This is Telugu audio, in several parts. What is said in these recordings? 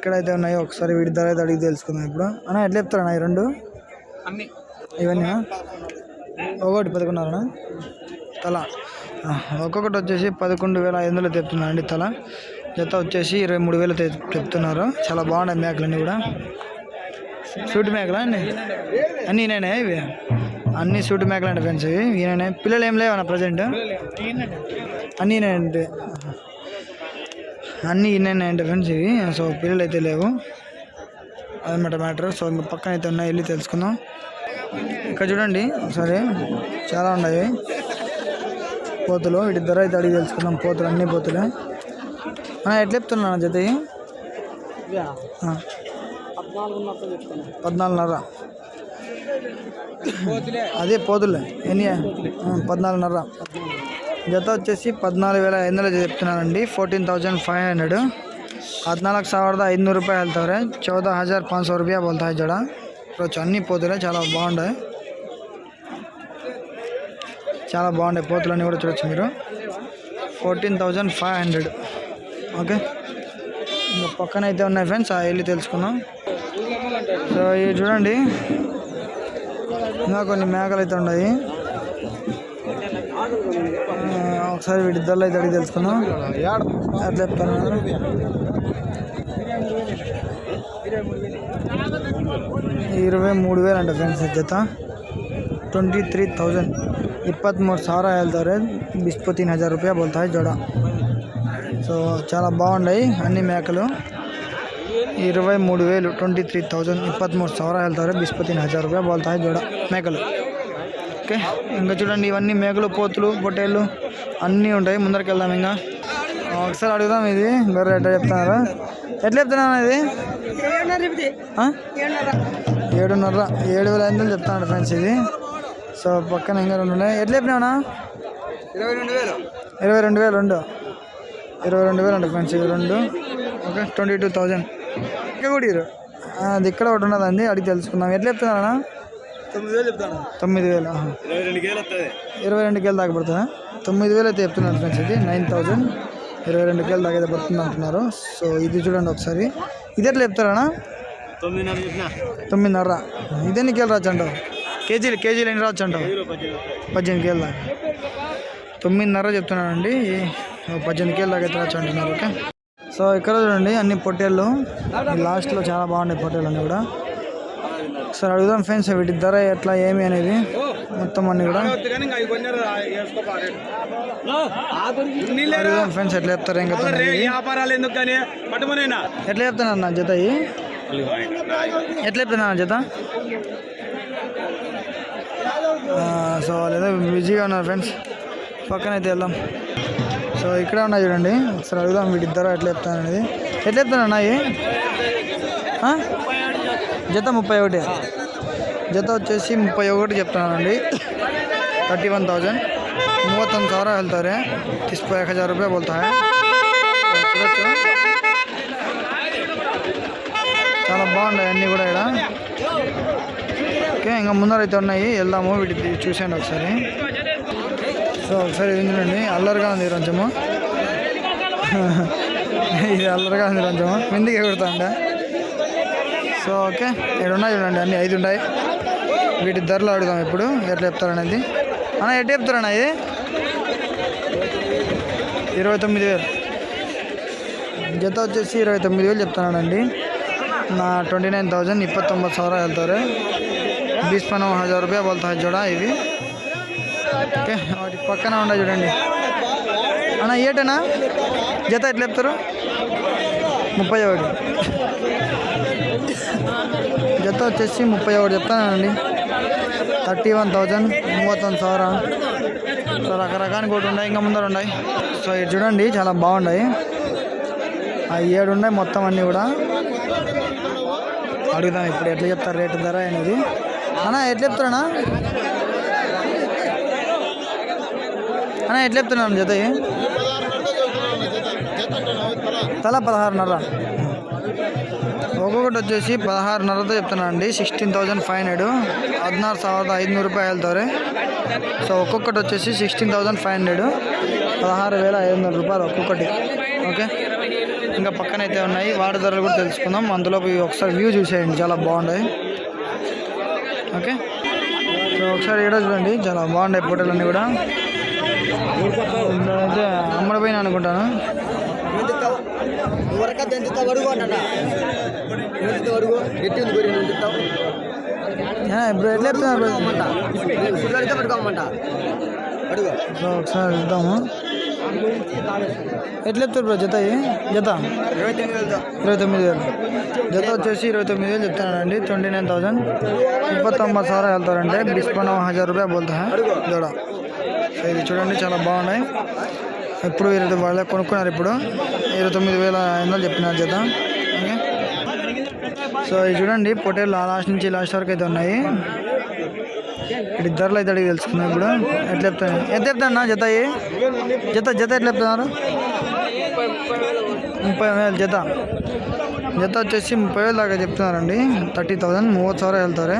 ఎక్కడైతే ఉన్నాయో ఒకసారి వీటి ధర అయితే అడిగి తెలుసుకుందాం ఇప్పుడు. అన్న ఎట్లా చెప్తారన్నా ఈ రెండు? అన్ని. ఇవన్నీ ఒకటి పదకొండున్నరనా తల. ఒక్కొక్కటి వచ్చేసి పదకొండు వేల ఐదు వందలు చెప్తున్నారు అండి తల. జత వచ్చేసి ఇరవై మూడు వేలు చెప్తున్నారు. చాలా బాగున్నాయి మేకలన్నీ కూడా. సూటి మేకలా అండి అన్నీ ఈయననే ఇవి? అన్ని సూటి మేకలు అండి ఫ్రెండ్స్ ఇవి. ఈయననే. పిల్లలు ఏం లేవన్నా ప్రజెంట్? అన్నీ ఈయనే అంటే అన్నీ ఈయననే అంటే ఫ్రెండ్స్ ఇవి. సో పిల్లలు అయితే లేవు అదనమాట మ్యాటర్. సో ఇంకా పక్కన అయితే ఉన్నాయి వెళ్ళి తెలుసుకుందాం. ఇక్కడ చూడండి ఒకసారి చాలా ఉన్నాయి. పోతులు వీటి ధర అయితే అడిగి తెలుసుకుందాం. పోతులు అన్ని పోతులే. అన్న ఎట్లా చెప్తున్నా జత పద్నాలుగున్నర. అదే పోతులే. ఎన్ని? పద్నాలుగున్నర. జత వచ్చేసి పద్నాలుగు వేల ఐదు వందలు చెప్తున్నానండి. Fourteen thousand five hundred. పద్నాలుగు ಸಾವಿರದ ఐదు రూపాయలు వెళ్తారు చౌదహ హజార్ పాంచ ಸಾವಿರ ರೂಪಾಯಿ ಬೋಲ್ತಾ ಜೋಡ ఇప్పుడు అన్నీ పోతులే చాలా బాగుంటాయి చాలా బాగుంటాయి పోతులన్నీ కూడా చూడొచ్చు మీరు. Fourteen thousand five hundred. Okay? ఇంకా పక్కన అయితే ఉన్నాయి ఫ్రెండ్స్ ఆ వెళ్ళి తెలుసుకుందాం. సో ఇవి చూడండి. ఇంకా కొన్ని మేకలు అయితే ఉన్నాయి. सारी वीडियो दिल्क इवे मूड वेल फ्रेंड्स सज्जता ट्वेंटी थ्री थौस इपत्मू सवि हेल्तवर बिस्पो तीन हज़ार रुपये बोलता है जोड़ा सो चाला बहुत अन्नी मेकल इरवे मूड वेल ट्वेंटी थ्री थौज इपत्मू सवि हेल्तवर बिस्पो तीन हज़ार रुपये बोलता है जोड़ा मेकल ఓకే. ఇంకా చూడండి ఇవన్నీ మేకలు పోతులు పొట్టేళ్ళు అన్నీ ఉంటాయి. ముందరికి వెళ్దాం ఇంకా. ఒకసారి అడుగుదాం ఇది. గొర్రె ఎట్లా చెప్తున్నారా? ఎట్లా చెప్తున్నాను ఇది? ఆ? ఏడున్నర. ఏడు వేల ఐదు వందలు చెప్తాను ఫ్రెండ్స్ ఇది. సో పక్కన ఇంకా రెండు ఉన్నాయి. ఎట్లా చెప్పినావునా? ఇరవై రెండు వేలు. ఇరవై రెండు వేలు రెండు. ఇరవై రెండు వేలు అంట ఫ్రెండ్స్ ఇవి రెండు. Okay twenty two thousand. ఇంకా కూడా ఇరు. అది ఇక్కడ ఒకటి ఉన్నదండి అడిగి తెలుసుకుందాం. ఎట్లా చెప్తున్నారా తొమ్మిది వేలు చెప్తాను. తొమ్మిది వేలు. ఇరవై రెండు వేలు వస్తుంది ఇరవై రెండు కేలు దాకా పడుతుందా? తొమ్మిది వేలు అయితే చెప్తున్నారు ఫ్రెండ్స్ ఇది. నైన్ థౌజండ్ ఇరవై రెండు కేలు దాకా అయితే పడుతుంది అంటున్నారు. సో ఇది చూడండి ఒకసారి. ఇది ఎట్లా చెప్తారా తొమ్మిదిన్నర ఇదెన్ని కేలు రావచ్చు అంటావు కేజీలు కేజీలు ఎన్ని రావచ్చు అంటావు పద్దెనిమిది కేలు దాకా. తొమ్మిదిన్నర చెప్తున్నానండి. పద్దెనిమిది కేలు దాకా అయితే రావచ్చు అంటున్నారు ఓకే. సో ఇక్కడ చూడండి అన్ని పొట్టేళ్ళు. లాస్ట్లో చాలా బాగున్నాయి పొట్టేళ్ళు అన్నీ కూడా. ఒకసారి అడుగుదాం ఫ్రెండ్స్ వీటి ధర ఎట్లా ఏమి అనేది? మొత్తం అన్ని కూడా. అడుగుదాం ఫ్రెండ్స్ ఎట్లా చెప్తారు ఇంకా వ్యాపారాలు ఎందుకు కానీ? ఎట్లా చెప్తున్నారు నా జత? ఎట్లా చెప్తున్నారు జత? ఆ, సో ఏదో బిజీగా ఉన్నారు ఫ్రెండ్స్. పక్కన అయితే వెళ్దాం. సో ఇక్కడ ఉన్నాయి చూడండి. ఒకసారి అడుగుదాం వీటి ధర ఎట్లా చెప్తాను అనేది. ఎట్లా చెప్తాను అన్నాయి జత ముప్పై ఒకటి. జత వచ్చేసి ముప్పై ఒకటి చెప్తున్నానండి. Thirty one thousand. Thousand sir ಸಾವಿರ తీసుకుపోయి ఒక హజార్ రూపాయలు ಬೋಲ್ತಾರೆ చాలా బాగున్నాయి అన్నీ కూడా ఇక్కడ. ఓకే ఇంకా ముందర అయితే ఉన్నాయి. వెళ్దాము వీటికి చూసాను ఒకసారి. సో ఒకసారి ఏంటండి అల్లరిగా ఉంది రంజము. ఇది అల్లరిగా ఉంది రంజము. ముందుకు ఎగురుతా అంటే సో ఓకే. ఇక్కడ ఉన్నాయి చూడండి అన్నీ ఐదు ఉన్నాయి వీటి ధరలు అడుగుదాం ఇప్పుడు ఎట్లా చెప్తారనేది. అన్న ఎట్లా చెప్తారన్నా ఇది? ఇరవై తొమ్మిది వేలు. జత వచ్చేసి ఇరవై తొమ్మిది వేలు చెప్తున్నానండి నా ట్వంటీ నైన్ థౌజండ్ ఇప్పత్తొంబತ್ತು సవర వెళ్తారు. బీస్ పన్న హజార్ రూపాయ బోల్తా చూడా ఇవి. ఓకే వాటి పక్కన ఉన్నాయి చూడండి. అన్న ఏటనా జత ఎట్లా చెప్తారు? ముప్పై ఒకటి. జత వచ్చేసి ముప్పై ఒకటి చెప్తానండి. థర్టీ వన్ థౌజండ్ మూవత్తొమ్మిది సవర సో రకరకానికి ఒకటి ఉన్నాయి ఇంకా ముందర ఉన్నాయి. సో ఇది చూడండి చాలా బాగున్నాయి. ఆ ఏడు ఉన్నాయి మొత్తం అన్నీ కూడా. అడుగుదాం ఇప్పుడు ఎట్లా చెప్తారు రేటు ధర అనేది. అన్నా ఎట్లా చెప్తున్నా అన్నా ఎట్లా చెప్తున్నాను జత తల పదహారున్నర. ఒక్కొక్కటి వచ్చేసి పదహారున్నరతో చెప్తున్నాను అండి సిక్స్టీన్ థౌజండ్ ఫైవ్ హండ్రెడ్ ಹದಿನಾರು ಸಾವಿರದ ಐದುನೂರು ರೂಪಾಯಿ ಹೇಳ್ತವ್ರೆ సో ఒక్కొక్కటి వచ్చేసి సిక్స్టీన్ థౌజండ్ ఫైవ్ హండ్రెడ్ పదహారు వేల ఐదు వందల రూపాయలు ఒక్కొక్కటి ఓకే ఇంకా పక్కన అయితే ఉన్నాయి వాటి ధరలు కూడా తెలుసుకుందాం అందులో పోయి ఒకసారి వ్యూ చూసేయండి చాలా బాగున్నాయి ఓకే సో ఒకసారి ఇక్కడ చూడండి చాలా బాగున్నాయి ఫోటోలు అన్నీ కూడా అయితే అమ్మడిపోయిన అనుకుంటాను ఎట్టి ఉంది గురి నువ్వు తింటావు ఇప్పుడు ఎట్లా చెప్తున్నారు bro? అమ్మంట సుల్లడితే పట్టుకోమంట అడుగు ఒకసారి చూద్దాము ఎట్లా చెప్తారు బ్రో జత జత ఇరవై తొమ్మిది వేలతో ఇరవై తొమ్మిది వేలు జత వచ్చేసి ఇరవై తొమ్మిది వేలు చెప్తానండి ట్వంటీ నైన్ థౌసండ్ ఇప్పత్తొమ్మిది సార్ వెళ్తారంటే డిస్కౌంట్ హజార్ రూపాయ బోల్తా జోడ సో ఇది చూడండి చాలా బాగున్నాయి ఇప్పుడు ఇరవై వాళ్ళే కొనుక్కున్నారు ఇప్పుడు ఇరవై తొమ్మిది వేల ఐదు వందలు చెప్పినారు జత సో ఇది చూడండి పొటేలు లాస్ట్ నుంచి లాస్ట్ వరకు అయితే ఉన్నాయి. ఇక్కడ అయితే అడిగి తెలుసుకున్నాం ఇప్పుడు. ఎట్లా చెప్తాను ఎంత చెప్తాను జత జత జత ఎట్లా చెప్తున్నారు? ముప్పై వేలు జత. జత వచ్చేసి ముప్పై వేలు దాకా చెప్తున్నారండి. థర్టీ థౌజండ్ మూవత్ సార్ వెళ్తారు.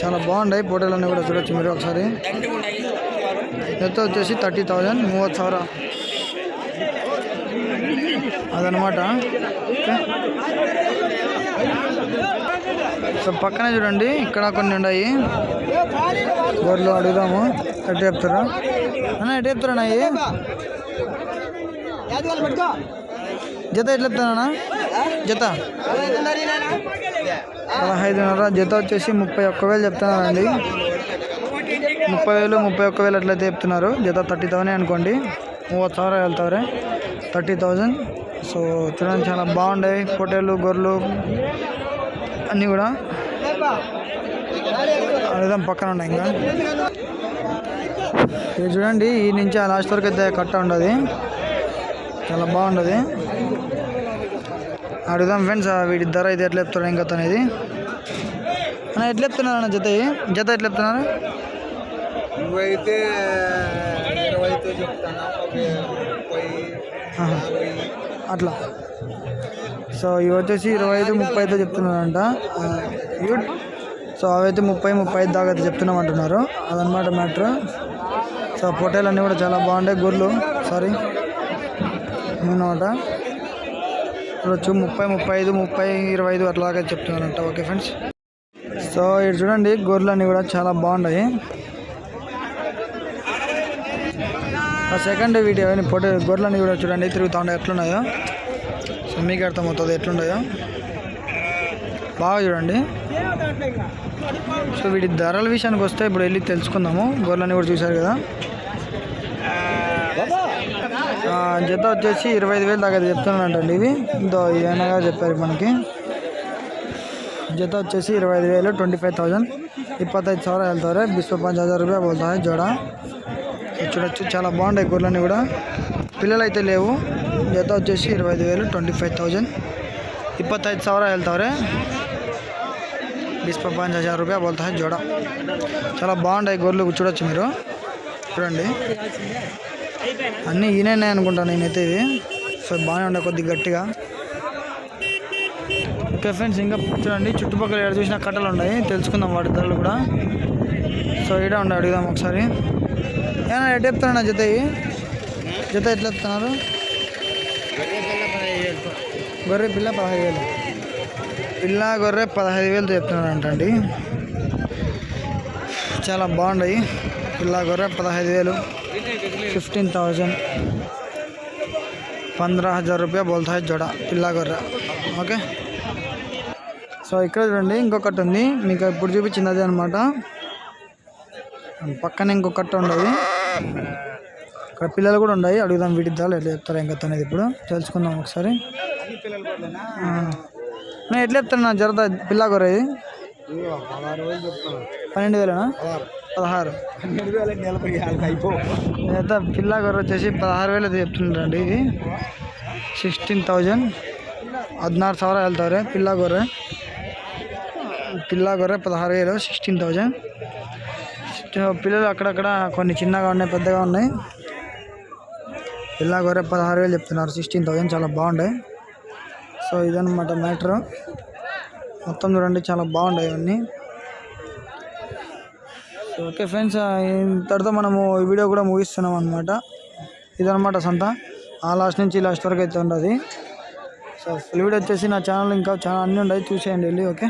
చాలా బాగుంటాయి అన్నీ కూడా చూడొచ్చు మీరు ఒకసారి. జత వచ్చేసి థర్టీ థౌజండ్ మూవత్ సార్. అదనమాట సో పక్కన చూడండి ఇక్కడ కొన్ని ఉన్నాయి. గొర్రెలు అడుగుదాము. ఎట్టు చెప్తారా? అన్న ఎట్టు చెప్తారా అయ్యి? జత ఎట్లా అన్న? జత? పదహైదున్నర జత వచ్చేసి ముప్పై ఒక్క వేలు చెప్తున్నానండి ముప్పై వేలు ముప్పై ఒక్క వేలు అట్లయితే చెప్తున్నారు. జత థర్టీ థౌసండ్ అనుకోండి. మూవత్ సార్ వెళ్తారే థర్టీ థౌజండ్. సో చూడండి చాలా బాగుండే. ఫోటోలు గొర్రెలు. అన్నీ కూడా. అదేదాం పక్కన ఉన్నాయి ఇంకా. ఇది చూడండి ఈ నుంచి ఆ లాస్ట్ వరకు అయితే కట్ట ఉండదు. చాలా బాగుండదు. అడుగుదాం ఫ్రెండ్స్ వీటి ధర అయితే ఎట్లా చెప్తారు ఇంకా అనేది. అన్న ఎట్లా చెప్తున్నారు అన్న జత? జత ఎట్లా చెప్తున్నారు? నువ్వైతే. అట్లా. సో ఇవి వచ్చేసి ఇరవై ఐదు ముప్పై ఐదు చెప్తున్నారంట సో అవైతే ముప్పై ముప్పై ఐదు దాకా అయితే చెప్తున్నాం అంటున్నారు అదనమాట మ్యాటర్. సో పొటేలు అన్నీ కూడా చాలా బాగుంటాయి గొర్రెలు. సారీ అనమాట చూడొచ్చు ముప్పై ముప్పై ఐదు ముప్పై ఇరవై ఐదు అట్లాగే చెప్తున్నారంట. ఓకే ఫ్రెండ్స్ సో ఇటు చూడండి గొర్రెలు అన్నీ కూడా చాలా బాగున్నాయి. ఆ సెకండ్ వీడియో పొట్టే గొర్రెలన్నీ కూడా చూడండి తిరుగుతూ ఉన్నాయి ఎట్లున్నాయో. మీకు అర్థమవుతుంది ఎట్లుండదో. బాగా చూడండి. సో వీటి ధరల విషయానికి వస్తే ఇప్పుడు వెళ్ళి తెలుసుకుందాము. గొర్రెలని కూడా చూశారు కదా. జత వచ్చేసి ఇరవై ఐదు వేలు దాకా చెప్తున్నానంటండి ఇవి ఇదో. ఏనగా చెప్పారు మనకి. జత వచ్చేసి ఇరవై ఐదు వేలు ట్వంటీ ఫైవ్ థౌజండ్ ఇప్పత్తైదు సవరా వెళ్తారు. బిస్వ పంచ హజార్ ರೂಪಾಯಿ పోతాయి జోడ. చూడొచ్చు చాలా బాగుంటాయి గొర్రెలన్నీ కూడా. పిల్లలు అయితే లేవు. జత వచ్చేసి ఇరవై ఐదు వేలు ట్వంటీ ఫైవ్ థౌజండ్. ఇప్పతైదు సవర వెళ్తారు బీస్ పంచ హజార్ రూపాయ బోల్తా జోడ. చాలా బాగుంటాయి గొర్రెలు చూడొచ్చు మీరు. చూడండి. అన్నీ ఈయననే అనుకుంటాను నేనైతే ఇది. సో బాగానే ఉండే కొద్దిగా గట్టిగా. ఓకే ఫ్రెండ్స్ ఇంకా చూడండి చుట్టుపక్కల ఎక్కడ చూసినా కట్టలు ఉన్నాయి. తెలుసుకుందాం వాటి ధరలు కూడా. సో ఇక్కడ ఉండే అడుగుదాం ఒకసారి. ఏమైనా ఎట్ చెప్తారన్న జత జత ఎట్లా చెప్తున్నారు? గొర్రె పిల్ల పదహైదు వేలు. పిల్ల గొర్రె పదహైదు వేలు చెప్తున్నారు అండి చాలా బాగున్నాయి పిల్ల గొర్రె పదహైదు వేలు. Fifteen thousand. పంద్రह హజార్ రూపాయ బోల్తాయి జోడ పిల్ల గొర్రె. ఓకే? సో ఇక్కడ చూడండి ఇంకొకటి ఉంది. మీకు ఇప్పుడు చూపించింది అదే అనమాట పక్కన ఇంకొకటి ఉండదు. ఇక్కడ పిల్లలు కూడా ఉన్నాయి అడుగుదాం వీటి ధరలు ఎట్లా చెప్తారు ఇంకా అనేది ఇప్పుడు తెలుసుకుందాం ఒకసారి ఆ. నేను ఎట్లా చెప్తాను జరద పిల్ల గొర్రె ఇది పదహారు వేలు చెప్తాను పన్నెండు వేలనా పదహారు పన్నెండు వేల నలభై యాభై అయిపో అయితే పిల్ల గొర్రె వచ్చేసి పదహారు వేలు అయితే చెప్తుండ్రండి ఇది సిక్స్టీన్ థౌజండ్ ಹದಿನಾರು ಸಾವಿರ ಹೇಳ್ತಾವ್ರೆ ಪಿಲ್ಲ ಗೊರ್ರೆ పిల్ల గొర్రె పదహారు వేలు సిక్స్టీన్ థౌజండ్ పిల్లలు అక్కడక్కడ కొన్ని చిన్నగా ఉన్నాయి పెద్దగా ఉన్నాయి ఇలా గొర్రె పదహారు వేలు చెప్తున్నారు. సిక్స్టీన్ థౌజండ్ చాలా బాగుండే. సో ఇదనమాట మ్యాటర్. మొత్తం చూడండి చాలా బాగున్నాయి ఇవన్నీ. సో ఓకే ఫ్రెండ్స్ ఇంతటితో మనము ఈ వీడియో కూడా ముగిస్తున్నాం అనమాట ఇదనమాట సంత. ఆ లాస్ట్ నుంచి లాస్ట్ వరకు అయితే ఉండదు. సో ఫుల్ వీడియో వచ్చేసి నా ఛానల్ ఇంకా చాలా అన్నీ ఉన్నాయి. చూసేయండి వెళ్ళి ఓకే